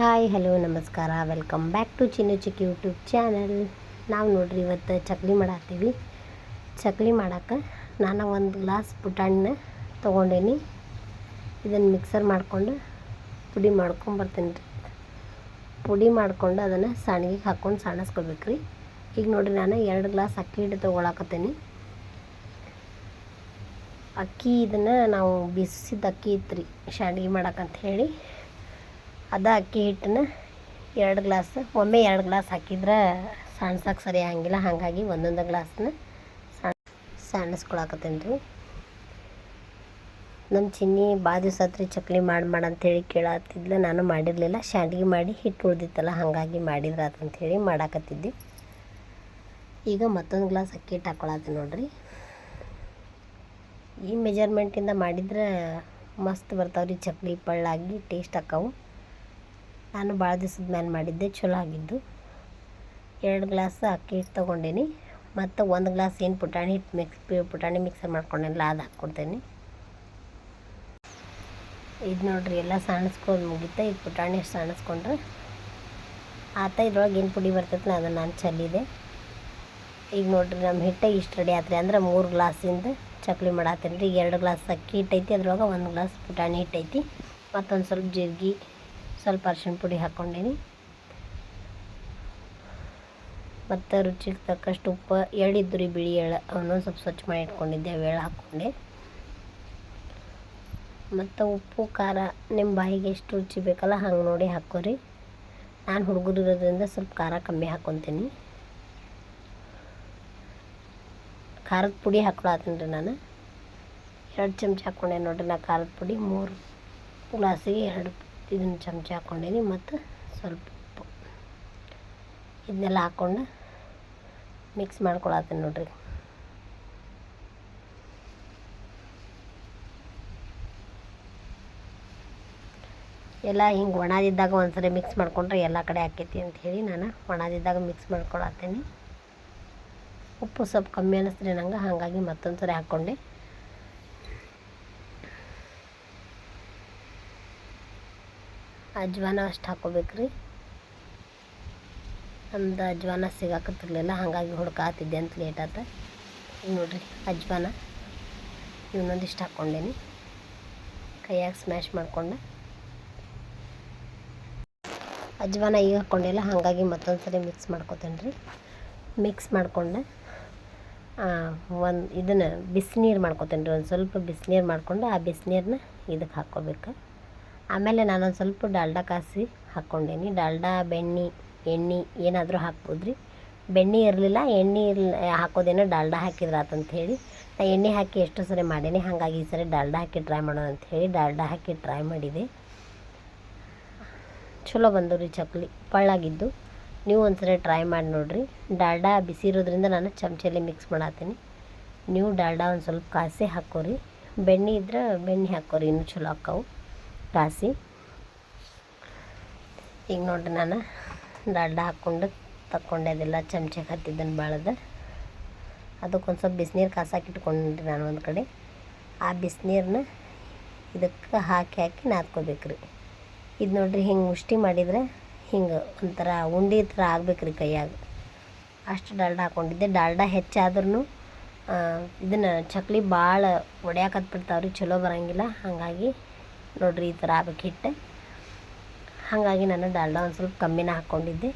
Hi, hello, ನಮಸ್ಕಾರ. Welcome back to Chinnu Chikki YouTube channel ನಾವು ನೋಡ್ರಿ ಇವತ್ತು ಚಕ್ಲಿ ಮಾಡತ್ತೀವಿ. ಚಕ್ಲಿ ಮಾಡಕ್ಕೆ ನಾನು ಒಂದು ಗ್ಲಾಸ್ ಪುಟಾಣಿನ ತೊಗೊಂಡೇನಿ. ಇದನ್ನು ಮಿಕ್ಸರ್ ಮಾಡಿಕೊಂಡು ಪುಡಿ ಮಾಡ್ಕೊಂಬರ್ತೀನಿ ರೀ ಪುಡಿ ಮಾಡ್ಕೊಂಡು ಅದನ್ನು ಸಣ್ಣಗೆ ಹಾಕ್ಕೊಂಡು ಸಣ್ಣಸ್ಕೊಬೇಕು ರೀ ಈಗ ನೋಡಿರಿ ನಾನು ಎರಡು ಗ್ಲಾಸ್ ಅಕ್ಕಿ ಹಿಟ್ಟು ತೊಗೊಳಕತ್ತೀನಿ. ಅಕ್ಕಿ ಇದನ್ನು ನಾವು ಬಿಸಿದ ಅಕ್ಕಿ ಇತ್ತು ರೀ ಸಣ್ಣಗಿ ಮಾಡಕ್ಕಂತ ಹೇಳಿ. ಅದ ಅಕ್ಕಿ ಹಿಟ್ಟನ್ನ ಎರಡು ಗ್ಲಾಸ್, ಒಮ್ಮೆ ಎರಡು ಗ್ಲಾಸ್ ಹಾಕಿದ್ರೆ ಸಣ್ಸಕ್ಕೆ ಸರಿ ಆಗಂಗಿಲ್ಲ. ಹಾಗಾಗಿ ಒಂದೊಂದು ಗ್ಲಾಸ್ನ ಸಣ್ಣ ರೀ ನಮ್ಮ ಚಿನ್ನಿ ಭಾಳ ದಿವಸ ಆತ್ರಿ ಚಕ್ಲಿ ಮಾಡಿ ಮಾಡು ಅಂತೇಳಿ ಕೇಳತ್ತಿದ್ಲ ನಾನು ಮಾಡಿರಲಿಲ್ಲ. ಶಾಂಡ್ಗಿ ಮಾಡಿ ಹಿಟ್ಟು ಉಳ್ದಿತ್ತಲ್ಲ, ಹಾಗಾಗಿ ಮಾಡಿದ್ರ ಹೇಳಿ ಮಾಡಾಕತ್ತಿದ್ದೆ ಈಗ ಮತ್ತೊಂದು ಗ್ಲಾಸ್ ಅಕ್ಕಿ ಹಿಟ್ಟು ಹಾಕೊಳತ್ತೆ ನೋಡ್ರಿ. ಈ ಮೆಜರ್ಮೆಂಟಿಂದ ಮಾಡಿದ್ರೆ ಮಸ್ತ್ ಬರ್ತಾವ್ರಿ. ಚಕ್ಲಿ ಪಳ್ಳಾಗಿ ಟೇಸ್ಟ್ ಆಕ್ಕವು ನಾನು ಭಾಳ ದಿವ್ಸದ ಮೇಲೆ ಮಾಡಿದ್ದೆ, ಚಲೋ ಆಗಿದ್ದು. ಎರಡು ಗ್ಲಾಸ್ ಅಕ್ಕಿ ಹಿಟ್ಟು ತೊಗೊಂಡೇನಿ. ಮತ್ತು ಒಂದು ಗ್ಲಾಸ್ ಏನು ಪುಟಾಣಿ ಹಿಟ್ಟು ಮಿಕ್ಸ್ ಪುಟಾಣಿ ಮಿಕ್ಸರ್ ಮಾಡ್ಕೊಂಡೆಲ್ಲ ಅದು ಹಾಕ್ಕೊಡ್ತೇನೆ ಇದು ನೋಡ್ರಿ, ಎಲ್ಲ ಸಾಣಿಸ್ಕೊಂಡು ಮುಗಿತ. ಈಗ ಪುಟಾಣಿ ಎಷ್ಟು ಸಣ್ಣಸ್ಕೊಂಡ್ರೆ ಆತ ಇದ್ರೊಳಗೆ ಏನು ಪುಡಿ ಬರ್ತೈತೆ ಅದನ್ನು ನಾನು ಚೆಲ್ಲಿದೆ. ಈಗ ನೋಡ್ರಿ ನಮ್ಮ ಹಿಟ್ಟೆ ಇಷ್ಟು ರೆಡಿ ಆತ್ರಿ. ಅಂದ್ರೆ ಮೂರು ಗ್ಲಾಸಿಂದ ಚಕ್ಲಿ ಮಾಡತ್ತೀನಿ ರೀ. ಎರಡು ಗ್ಲಾಸ್ ಅಕ್ಕಿ ಹಿಟ್ಟೈತಿ, ಅದ್ರೊಳಗೆ ಒಂದು ಗ್ಲಾಸ್ ಪುಟಾಣಿ ಹಿಟ್ಟೈತಿ. ಮತ್ತೊಂದು ಸ್ವಲ್ಪ ಜೀರಿಗೆ ಸ್ವಲ್ಪ ಅರ್ಶಿನ ಪುಡಿ ಹಾಕ್ಕೊಂಡೇನಿ. ಮತ್ತು ರುಚಿಗೆ ತಕ್ಕಷ್ಟು ಉಪ್ಪು ಎಳ್ಳಿದ್ದು ರೀ ಬಿಳಿ ಎಳ್ಳು ಅವನ್ನೊಂದು ಸ್ವಲ್ಪ ಸ್ವಚ್ಛ ಮಾಡಿ ಇಟ್ಕೊಂಡಿದ್ದೆ, ಅವು ಎಳ್ಳು ಹಾಕ್ಕೊಂಡೆ. ಮತ್ತು ಉಪ್ಪು, ಖಾರ ನಿಮ್ಮ ಬಾಯಿಗೆ ಎಷ್ಟು ರುಚಿ ಬೇಕಲ್ಲ ಹಂಗೆ ನೋಡಿ ಹಾಕೋರಿ ನಾನು ಹುಡುಗರು ಇರೋದ್ರಿಂದ ಸ್ವಲ್ಪ ಖಾರ ಕಮ್ಮಿ ಹಾಕ್ಕೊತೀನಿ. ಖಾರದ ಪುಡಿ ಹಾಕ್ಕೊಳತ್ತೀನಿ ರೀ ನಾನು. ಎರಡು ಚಮಚ ಹಾಕ್ಕೊಂಡೆ ನೋಡಿರಿ ನಾ ಖಾರದ ಪುಡಿ, ಮೂರು ಗ್ಲಾಸಿಗೆ ಎರಡು ಇದನ್ನು ಚಮಚ ಹಾಕ್ಕೊಂಡೀನಿ ಮತ್ತು ಸ್ವಲ್ಪ ಉಪ್ಪು. ಇದನ್ನೆಲ್ಲ ಹಾಕ್ಕೊಂಡು ಮಿಕ್ಸ್ ಮಾಡ್ಕೊಳತ್ತೀನಿ ನೋಡ್ರಿ. ಎಲ್ಲ ಹಿಂಗೆ ಒಣದಿದ್ದಾಗ ಒಂದ್ಸರಿ ಮಿಕ್ಸ್ ಮಾಡ್ಕೊಂಡ್ರೆ ಎಲ್ಲ ಕಡೆ ಹಾಕೈತಿ ಅಂತ ಹೇಳಿ ನಾನು ಒಣದಿದ್ದಾಗ ಮಿಕ್ಸ್ ಮಾಡ್ಕೊಳತ್ತೀನಿ. ಉಪ್ಪು ಸ್ವಲ್ಪ ಕಮ್ಮಿ ಅನ್ನಿಸ್ರಿ ನಂಗೆ, ಹಾಗಾಗಿ ಮತ್ತೊಂದು ಸರಿ ಹಾಕ್ಕೊಂಡೆ. ಅಜ್ವಾನ ಅಷ್ಟು ಹಾಕೋಬೇಕು ರೀ ನಮ್ದು ಅಜ್ವಾನ ಸಿಗಾಕತ್ತಿರಲಿಲ್ಲ, ಹಾಗಾಗಿ ಹುಡ್ಕಾತಿದ್ದೆ ಅಂತ ಲೇಟ್ ಆತ. ನೋಡಿರಿ, ಅಜ್ವಾನ. ಇವನೊಂದಿಷ್ಟು ಹಾಕ್ಕೊಂಡೇನಿ. ಕೈಯಾಗ ಸ್ಮ್ಯಾಶ್ ಮಾಡಿಕೊಂಡೆ. ಅಜ್ವಾನ ಈಗ ಹಾಕ್ಕೊಂಡಿಲ್ಲ ಹಾಗಾಗಿ ಮತ್ತೊಂದು ಸರಿ ಮಿಕ್ಸ್ ಮಾಡ್ಕೊತೇನೆ ರೀ ಮಿಕ್ಸ್ ಮಾಡಿಕೊಂಡೆ ಒಂದು ಇದನ್ನು ಬಿಸಿನೀರು ಮಾಡ್ಕೊತೇನೆ ರೀ ಒಂದು ಸ್ವಲ್ಪ ಬಿಸಿನೀರು ಮಾಡಿಕೊಂಡು ಆ ಬಿಸಿನೀರನ್ನ ಇದಕ್ಕೆ ಹಾಕ್ಕೋಬೇಕು ಆಮೇಲೆ ನಾನೊಂದು ಸ್ವಲ್ಪ ಡಾಲ್ಡಾ ಕಾಸಿ ಹಾಕ್ಕೊಂಡೇನಿ. ಡಾಲ್ಡಾ, ಬೆಣ್ಣೆ, ಎಣ್ಣೆ ಏನಾದರೂ ಹಾಕ್ಬೋದು ರೀ ಬೆಣ್ಣೆ ಇರಲಿಲ್ಲ, ಎಣ್ಣೆ ಇರ್ ಹಾಕೋದೇನೋ ಡಾಲ್ಡಾ ಹಾಕಿದ್ರೆ ಹೇಳಿ ನಾ ಎಣ್ಣೆ ಹಾಕಿ ಎಷ್ಟೋ ಸರಿ ಮಾಡೇನಿ. ಹಾಗಾಗಿ ಈ ಸರಿ ಡಾಲ್ಡಾ ಹಾಕಿ ಟ್ರೈ ಮಾಡೋಣ ಅಂತ ಹೇಳಿ ಡಾಲ್ಡಾ ಹಾಕಿ ಟ್ರೈ ಮಾಡಿದೆ. ಚಲೋ ಬಂದು ರೀ ಚಕ್ಲಿ ಪಳ್ಳಾಗಿದ್ದು ನೀವು ಒಂದ್ಸರಿ ಟ್ರೈ ಮಾಡಿ ನೋಡಿರಿ. ಡಾಲ್ಡಾ ಬಿಸಿ ಇರೋದ್ರಿಂದ ನಾನು ಚಮಚಲ್ಲಿ ಮಿಕ್ಸ್ ಮಾಡತ್ತೀನಿ ನೀವು ಡಾಲ್ಡಾ ಒಂದು ಸ್ವಲ್ಪ ಕಾಸಿ ಹಾಕೋರಿ. ಬೆಣ್ಣೆ ಇದ್ರೆ ಬೆಣ್ಣೆ ಹಾಕೋರಿ, ಇನ್ನೂ ಚಲೋ ಹಾಕ್ಕವು ಕಾಸಿ. ಈಗ ನೋಡ್ರಿ ನಾನು ಡಾಲ್ಡಾ ಹಾಕ್ಕೊಂಡು ತಕ್ಕೊಂಡೆ ಅದೆಲ್ಲ ಚಮಚಕ್ಕೆ ಹತ್ತಿದ್ದನ್ನು ಬಾಳದ. ಅದಕ್ಕೊಂದು ಸ್ವಲ್ಪ ಬಿಸಿನೀರು ಕಾಸಾಕಿ ಇಟ್ಕೊಂಡ್ರಿ ನಾನು ಒಂದು ಕಡೆ. ಆ ಬಿಸಿನೀರನ್ನ ಇದಕ್ಕೆ ಹಾಕಿ ಹಾಕಿ ನಾದ್ಕೋಬೇಕು ರೀ ಇದು ನೋಡ್ರಿ ಹಿಂಗೆ ಮುಷ್ಟಿ ಮಾಡಿದ್ರೆ ಹಿಂಗೆ ಒಂಥರ ಉಂಡಿ ಥರ ಆಗ್ಬೇಕು ರೀ ಕೈಯಾಗ. ಅಷ್ಟು ಡಾಲ್ಡ ಹಾಕ್ಕೊಂಡಿದ್ದೆ ಡಾಲ್ಡ ಹೆಚ್ಚಾದ್ರೂ ಇದನ್ನು ಚಕ್ಲಿ ಭಾಳ ಒಡ್ಯಾಕತ್ಬಿಡ್ತಾವ್ರಿ ಚಲೋ ಬರೋಂಗಿಲ್ಲ. ಹಾಗಾಗಿ ನೋಡ್ರಿ ಈ ಥರ ಆಗ್ಬೇಕು ಹಿಟ್ಟು. ಹಾಗಾಗಿ ನಾನು ಡಾಲ್ಡಾ ಒಂದು ಸ್ವಲ್ಪ ಕಮ್ಮಿನ ಹಾಕ್ಕೊಂಡಿದ್ದೆ.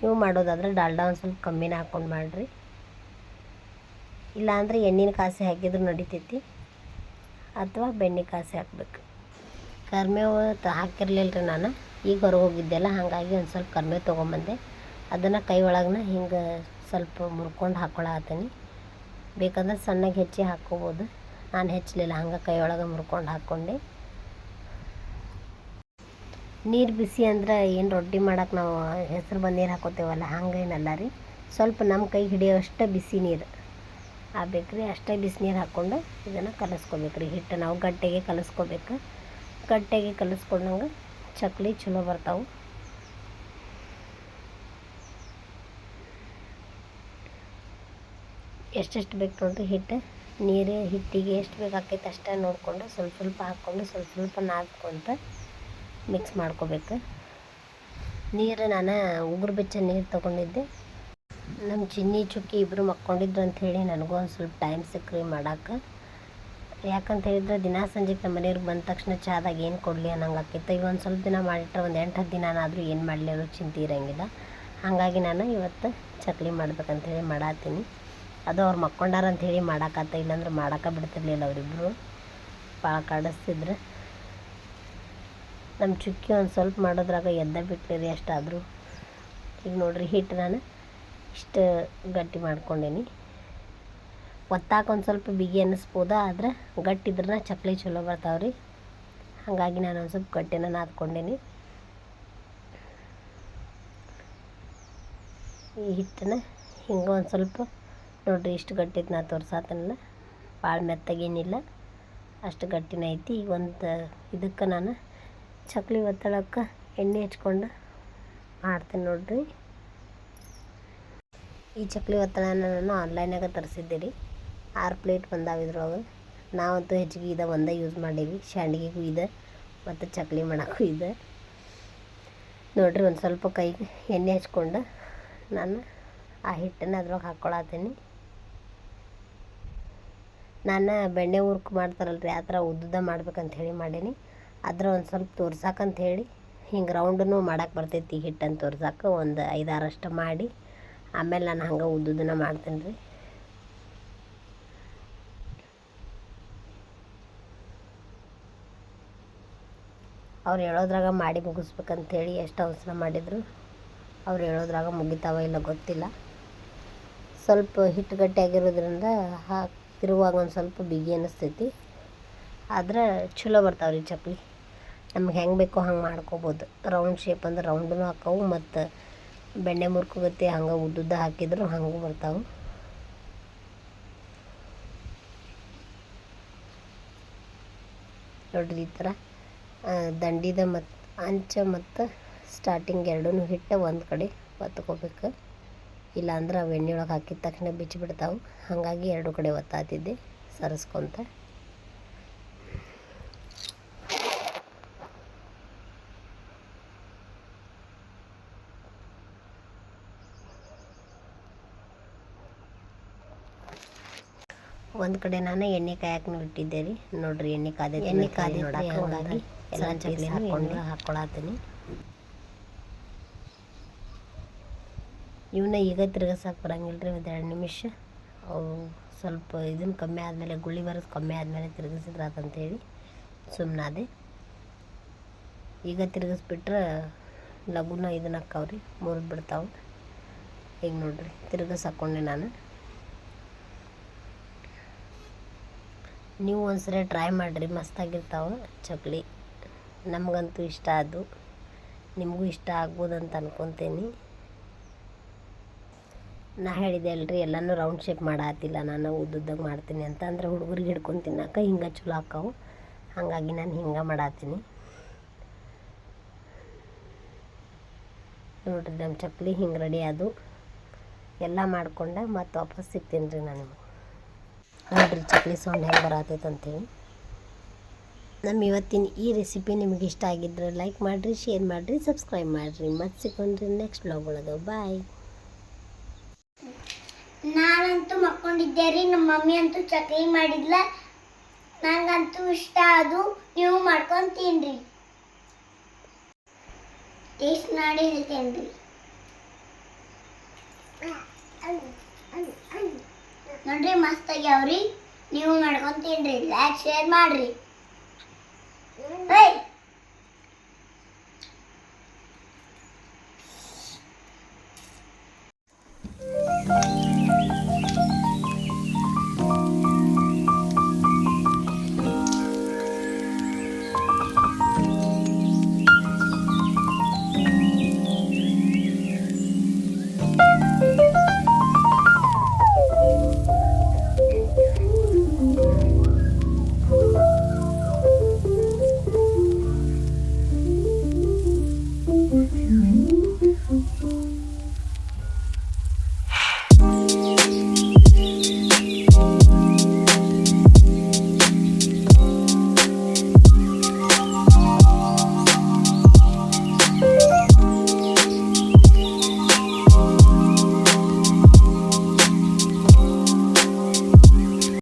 ನೀವು ಮಾಡೋದಾದ್ರೆ ಡಾಲ್ಡಾ ಒಂದು ಸ್ವಲ್ಪ ಕಮ್ಮಿನ ಹಾಕ್ಕೊಂಡು ಮಾಡಿರಿ. ಇಲ್ಲಾಂದ್ರೆ ಎಣ್ಣಿನ ಕಾಸಿ ಹಾಕಿದ್ರು ನಡಿತೈತಿ. ಅಥವಾ ಬೆಣ್ಣೆ ಕಾಸಿ ಹಾಕ್ಬೇಕು. ಕರ್ಮೇವು ತ ಹಾಕಿರಲಿಲ್ಲ ರೀ ನಾನು. ಈಗ ಹೊರಗೆ ಹೋಗಿದ್ದೆಲ್ಲ, ಹಾಗಾಗಿ ಒಂದು ಸ್ವಲ್ಪ ಕರ್ಮೇವು ತೊಗೊಂಬಂದೆ. ಅದನ್ನು ಕೈ ಒಳಗನ ಹಿಂಗೆ ಸ್ವಲ್ಪ ಮುರ್ಕೊಂಡು ಹಾಕ್ಕೊಳತ್ತೀನಿ ಬೇಕಂದ್ರೆ ಸಣ್ಣಗೆ ಹೆಚ್ಚಿ ಹಾಕ್ಕೋಬೋದು. ನಾನು ಹೆಚ್ಚಲಿಲ್ಲ, ಹಂಗೆ ಕೈ ಒಳಗೆ ಮುರ್ಕೊಂಡು ಹಾಕ್ಕೊಂಡೆ ನೀರು ಬಿಸಿ ಅಂದ್ರೆ ಏನು ರೊಟ್ಟಿ ಮಾಡಕ್ಕೆ ನಾವು ಹೆಸರು ಬಂದು ನೀರು ಹಾಕೋತೇವಲ್ಲ, ಹಂಗೇನಲ್ಲ ರೀ. ಸ್ವಲ್ಪ ನಮ್ಮ ಕೈ ಹಿಡಿಯೋಷ್ಟು ಬಿಸಿ ನೀರು. ಆ ಬೇಕ್ರಿ ಅಷ್ಟೇ ಬಿಸಿ ನೀರು ಹಾಕ್ಕೊಂಡು ಇದನ್ನು ಕಲಸ್ಕೋಬೇಕು ರೀ ಹಿಟ್ಟು ನಾವು ಗಟ್ಟಿಗೆ ಕಲಿಸ್ಕೋಬೇಕು. ಗಟ್ಟಿಗೆ ಕಲಸ್ಕೊಂಡಂಗೆ ಚಕ್ಲಿ ಚಲೋ ಬರ್ತಾವೆ. ಎಷ್ಟೆಷ್ಟು ಬೇಕು ನೋಡ್ರಿ ಹಿಟ್ಟು? ನೀರು ಹಿಟ್ಟಿಗೆ ಎಷ್ಟು ಬೇಕಾಕೈತೆ ಅಷ್ಟೇ ನೋಡಿಕೊಂಡು ಸ್ವಲ್ಪ ಸ್ವಲ್ಪ ಹಾಕ್ಕೊಂಡು ಸ್ವಲ್ಪ ಸ್ವಲ್ಪ ನಾದ್ಕೊಂತ ಮಿಕ್ಸ್ ಮಾಡ್ಕೋಬೇಕು. ನೀರು ನಾನು ಉಗುರು ಬೆಚ್ಚ ನೀರು ತೊಗೊಂಡಿದ್ದೆ. ನಮ್ಮ ಚಿನ್ನಿ ಚುಕ್ಕಿ ಇಬ್ಬರು ಮಕ್ಕೊಂಡಿದ್ರು ಅಂಥೇಳಿ ನನಗೂ ಒಂದು ಸ್ವಲ್ಪ ಟೈಮ್ ಸಿಕ್ಕ್ರಿ ಮಾಡೋಕೆ. ಯಾಕಂತ ಹೇಳಿದ್ರೆ ದಿನ ಸಂಜೆಗೆ ನಮ್ಮ ಮನೆಯವ್ರಿಗೆ ಬಂದ ತಕ್ಷಣ ಚಾದಾಗ ಏನು ಕೊಡಲಿ ಅನ್ನಂಗೆ ಆಕೈತೆ. ಈಗ ಒಂದು ಸ್ವಲ್ಪ ದಿನ ಮಾಡಿಟ್ರೆ ಒಂದು ಎಂಟು ಹತ್ತು ದಿನನಾದರೂ ಏನು ಮಾಡಲಿ ಅನ್ನೋ ಚಿಂತೆ ಇರೋಂಗಿಲ್ಲ. ಹಾಗಾಗಿ ನಾನು ಇವತ್ತು ಚಕ್ಲಿ ಮಾಡ್ಬೇಕಂತೇಳಿ ಮಾಡತ್ತೀನಿ ಅದು ಅವ್ರು ಮಕ್ಕೊಂಡಾರ ಅಂಥೇಳಿ ಮಾಡಾಕತ್ತ, ಇಲ್ಲಾಂದ್ರೆ ಮಾಡೋಕೆ ಬಿಡ್ತಿರ್ಲಿಲ್ಲ ಅವರಿಬ್ಬರು ಭಾಳ ಕಾಡಿಸ್ತಿದ್ರು. ನಮ್ಮ ಚುಕ್ಕಿ ಒಂದು ಸ್ವಲ್ಪ ಮಾಡೋದ್ರಾಗ ಎದ್ದ ಬಿಟ್ರಿ ರೀ ಅಷ್ಟಾದರೂ. ಈಗ ನೋಡ್ರಿ ಹಿಟ್ಟು ನಾನು. ಇಷ್ಟು ಗಟ್ಟಿ ಮಾಡ್ಕೊಂಡೇನಿ. ಒತ್ತಾಕ ಒಂದು ಸ್ವಲ್ಪ ಬಿಗಿ ಅನ್ನಿಸ್ಬೋದ, ಆದ್ರೆ ಗಟ್ಟಿದ್ರನ ಚಪ್ಪಲಿ ಚಲೋ ಬರ್ತಾವೆ ರೀ ಹಾಗಾಗಿ ನಾನು ಒಂದು ಸ್ವಲ್ಪ ಗಟ್ಟಿನ ನಾದ್ಕೊಂಡೇನಿ. ಈ ಹಿಟ್ಟನ್ನ ಹಿಂಗೆ ಒಂದು ಸ್ವಲ್ಪ ನೋಡ್ರಿ, ಇಷ್ಟು ಗಟ್ಟಿತ್ತು ನಾ ತೋರ್ಸಾತನಲ್ಲ. ಭಾಳ ಮೆತ್ತಗೇನಿಲ್ಲ ಅಷ್ಟು ಗಟ್ಟಿನ ಐತಿ. ಈಗ ಒಂದು, ಇದಕ್ಕೆ ನಾನು ಚಕ್ಲಿ ಒತ್ತಡಕ್ಕೆ ಎಣ್ಣೆ ಹಚ್ಕೊಂಡು ಮಾಡ್ತೀನಿ ನೋಡಿರಿ. ಈ ಚಕ್ಲಿ ಒತ್ತಡನ ನಾನು ಆನ್ಲೈನಾಗ ತರಿಸಿದ್ದೆ ರೀ ಆರು ಪ್ಲೇಟ್ ಬಂದಾವ ಇದ್ರೊಳಗೆ. ನಾವಂತೂ ಹೆಚ್ಚಿಗೆ ಇದ ಒಂದೇ ಯೂಸ್ ಮಾಡೀವಿ. ಶಾಂಡ್ಗಿಗೂ ಇದೆ, ಮತ್ತು ಚಕ್ಲಿ ಮಾಡೋಕ್ಕೂ ಇದೆ. ನೋಡಿರಿ, ಒಂದು ಸ್ವಲ್ಪ ಕೈಗೆ ಎಣ್ಣೆ ಹಚ್ಕೊಂಡು ನಾನು ಆ ಹಿಟ್ಟನ್ನು ಅದ್ರೊಳಗೆ ಹಾಕ್ಕೊಳತ್ತೀನಿ ನಾನು ಬೆಣ್ಣೆ ಉರ್ಕ್ ಮಾಡ್ತಾರಲ್ರಿ, ಆ ಥರ ಉದ್ದುದ್ದ ಮಾಡ್ಬೇಕಂತ ಹೇಳಿ ಮಾಡೀನಿ. ಅದ್ರ ಒಂದು ಸ್ವಲ್ಪ ತೋರ್ಸಾಕಂತ ಹೇಳಿ, ಹಿಂಗೆ ರೌಂಡನ್ನು ಮಾಡಕ್ಕೆ ಬರ್ತೈತಿ ಹಿಟ್ಟನ್ನು ತೋರ್ಸಾಕ, ಒಂದು ಐದಾರಷ್ಟು ಮಾಡಿ. ಆಮೇಲೆ ನಾನು ಹಂಗೆ ಉದ್ದುದ್ದನ್ನ ಮಾಡ್ತೀನಿ ರೀ ಅವ್ರು ಹೇಳೋದ್ರಾಗ ಮಾಡಿ ಮುಗಿಸ್ಬೇಕಂತೇಳಿ ಎಷ್ಟು ಅವಸರ ಮಾಡಿದರು, ಅವ್ರು ಹೇಳೋದ್ರಾಗ ಮುಗಿತಾವ ಇಲ್ಲ ಗೊತ್ತಿಲ್ಲ. ಸ್ವಲ್ಪ ಹಿಟ್ಟು ಗಟ್ಟಿಯಾಗಿರೋದ್ರಿಂದ ಹಾಕಿ ತಿರುವಾಗ ಒಂದು ಸ್ವಲ್ಪ ಬಿಗಿ ಅನ್ನಿಸ್ತೈತಿ ಆದ್ರೆ ಚಲೋ ಬರ್ತಾವೆ ರೀ ಚಪ್ಪಲಿ ನಮ್ಗೆ ಹೆಂಗೆ ಬೇಕೋ ಹಂಗೆ ಮಾಡ್ಕೋಬೋದು. ರೌಂಡ್ ಶೇಪ್ ಅಂದ್ರೆ ರೌಂಡೂ ಹಾಕವು ಮತ್ತು ಬೆಣ್ಣೆ ಮುರ್ಕೋಗತ್ತೆ ಹಂಗೆ ಉದ್ದುದ್ದ ಹಾಕಿದ್ರು ಹಂಗೂ ಬರ್ತಾವೆ. ನೋಡ್ರಿ ಈ ಥರ ದಂಡಿದ ಮತ್ತು ಅಂಚ ಮತ್ತು ಸ್ಟಾರ್ಟಿಂಗ್ ಎರಡೂ ಹಿಟ್ಟು ಒಂದು ಕಡೆ ಒತ್ಕೋಬೇಕು. ಇಲ್ಲಾಂದ್ರೆ ಅವು ಎಣ್ಣೆ ಒಳಗೆ ಹಾಕಿದ ತಕ್ಷಣ ಬಿಚ್ಚಿಬಿಡ್ತಾವೆ ಹಾಗಾಗಿ ಎರಡು ಕಡೆ ಒತ್ತಾತಿದ್ದೆ. ಸರಿಸ್ಕೊತ. ಒಂದು ಕಡೆ ನಾನು ಎಣ್ಣೆ ಕಾಯಕ್ಕೆ ಇಟ್ಟಿದ್ದೆ ರೀ. ನೋಡ್ರಿ ಎಣ್ಣೆ ಕಾದ ಎಣ್ಣೆ ಕಾದಿ ನೋಡಕ್ಕೆ ಹಾಗಾಗಿ ಎಲ್ಲ ಚಕ್ಲಿ ಹಾಕ್ಕೊಂಡು ಹಾಕ್ಕೊಳತ್ತೀನಿ ಇವನ್ನ ಈಗ ತಿರ್ಗಸಕ್ಕೆ ಬರಂಗಿಲ್ಲ ರೀ ಒಂದು ಎರಡು ನಿಮಿಷ. ಅವು ಸ್ವಲ್ಪ ಇದನ್ನು ಕಮ್ಮಿ ಆದಮೇಲೆ, ಗುಳ್ಳಿ ಬರೋದು ಕಮ್ಮಿ ಆದಮೇಲೆ ತಿರ್ಗಿಸಿದ್ರೆ ಆತಂತೇಳಿ ಸುಮ್ಮನಾದೆ ಈಗ ತಿರ್ಗಿಸ್ಬಿಟ್ರೆ ಲಘುನ ಇದನ್ನ ಹಾಕವ್ರಿ ಮುರಿದು ಬಿಡ್ತಾವೆ. ಈಗ ನೋಡ್ರಿ ತಿರ್ಗಸ್ ಹಾಕ್ಕೊಂಡೆ ನಾನು. ನೀವು ಒಂದ್ಸರಿ ಟ್ರೈ ಮಾಡಿರಿ, ಮಸ್ತಾಗಿರ್ತಾವೆ ಚಕ್ಲಿ. ನಮಗಂತೂ ಇಷ್ಟ ಅದು. ನಿಮಗೂ ಇಷ್ಟ ಆಗ್ಬೋದಂತ ಅನ್ಕೊತೀನಿ. ನಾ ಹೇಳಿದೆ, ಅಲ್ರಿ, ಎಲ್ಲನೂ ರೌಂಡ್ ಶೇಪ್ ಮಾಡತ್ತಿಲ್ಲ ನಾನು ಉದ್ದುದ್ದಾಗ ಮಾಡ್ತೀನಿ. ಅಂತ ಅಂದ್ರೆ ಹುಡುಗರಿಗೆ ಹಿಡ್ಕೊಂಡು ತಿನ್ನಾಕ ಹಿಂಗೆ ಚಲೋ ಹಾಕವು ಹಾಗಾಗಿ ನಾನು ಹಿಂಗೆ ಮಾಡತ್ತೀನಿ ನೋಡ್ರಿ ನಮ್ಮ ಚಪ್ಪಲಿ ಹಿಂಗೆ ರೆಡಿ ಅದು ಎಲ್ಲ ಮಾಡ್ಕೊಂಡೆ, ಮತ್ತೆ ವಾಪಸ್ ಸಿಗ್ತೀನಿ ರೀ ನಾನು ನಿಮಗೆ. ನೋಡ್ರಿ ಚಕ್ಲಿ ಸೌಂಡ್ ಹೆಂಗೆ ಬರತೈತೆ ಅಂತೇಳಿ. ನಮ್ಮ ಇವತ್ತಿನ ಈ ರೆಸಿಪಿ ನಿಮಗೆ ಇಷ್ಟ ಆಗಿದ್ರೆ ಲೈಕ್ ಮಾಡಿರಿ ಶೇರ್ ಮಾಡಿರಿ ಸಬ್ಸ್ಕ್ರೈಬ್ ಮಾಡಿರಿ. ಮತ್ತೆ ಸಿಕ್ಕೊಂಡ್ರಿ ನೆಕ್ಸ್ಟ್ ಬ್ಲಾಗ್ ಒಳಗೆ. ಬಾಯ್ ನಾನಂತೂ ಮಕ್ಕೊಂಡಿದ್ದೆ ರೀ, ನಮ್ಮ ಮಮ್ಮಿ ಅಂತೂ ಚಕ್ಲಿ ಮಾಡಿದ್ಲ. ನನಗಂತೂ ಇಷ್ಟ ಅದು, ನೀವು ಮಾಡ್ಕೊಂಡು ತಿನ್ರಿ ಟೇಸ್ಟ್ ಮಾಡಿ ಹೇಳ್ತೇನ್ರಿ ನೋಡ್ರಿ, ಮಸ್ತ್ ಆಗ್ಯಾವ್ರಿ. ನೀವು ಮಾಡ್ಕೊಂಡು ತಿನ್ರಿ ಲೈಕ್ ಶೇರ್ ಮಾಡ್ರಿ